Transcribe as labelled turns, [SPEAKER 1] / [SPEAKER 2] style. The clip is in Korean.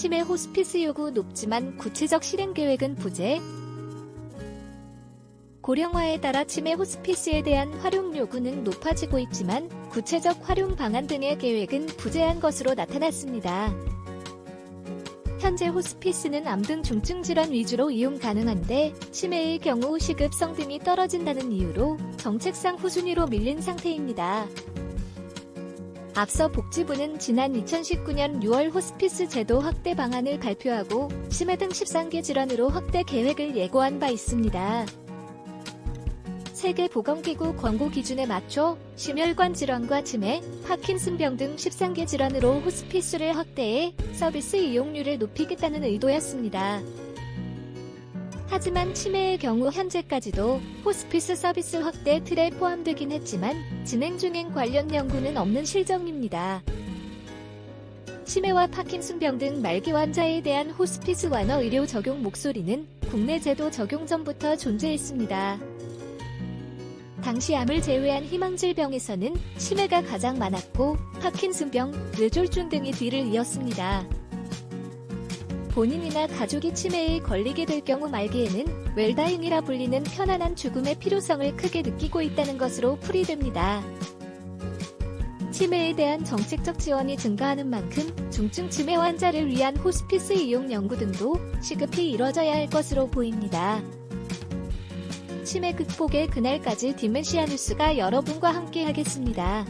[SPEAKER 1] 치매 호스피스 요구 높지만 구체적 실행 계획은 부재. 고령화에 따라 치매 호스피스에 대한 활용 요구는 높아지고 있지만 구체적 활용 방안 등의 계획은 부재한 것으로 나타났습니다. 현재 호스피스는 암 등 중증 질환 위주로 이용 가능한데 치매의 경우 시급성 등이 떨어진다는 이유로 정책상 후순위로 밀린 상태입니다. 앞서 복지부는 지난 2019년 6월 호스피스 제도 확대 방안을 발표하고 치매 등 13개 질환으로 확대 계획을 예고한 바 있습니다. 세계보건기구 권고 기준에 맞춰 심혈관 질환과 치매, 파킨슨병 등 13개 질환으로 호스피스를 확대해 서비스 이용률을 높이겠다는 의도였습니다. 하지만 치매의 경우 현재까지도 호스피스 서비스 확대 틀에 포함되긴 했지만 진행 중인 관련 연구는 없는 실정입니다. 치매와 파킨슨병 등 말기 환자에 대한 호스피스 완화 의료 적용 목소리는 국내 제도 적용 전부터 존재했습니다. 당시 암을 제외한 희망질병에서는 치매가 가장 많았고 파킨슨병, 뇌졸중 등이 뒤를 이었습니다. 본인이나 가족이 치매에 걸리게 될 경우 말기에는 웰다잉이라 불리는 편안한 죽음의 필요성을 크게 느끼고 있다는 것으로 풀이됩니다. 치매에 대한 정책적 지원이 증가하는 만큼 중증 치매 환자를 위한 호스피스 이용 연구 등도 시급히 이뤄져야 할 것으로 보입니다. 치매 극복의 그날까지 디멘시아 뉴스가 여러분과 함께 하겠습니다.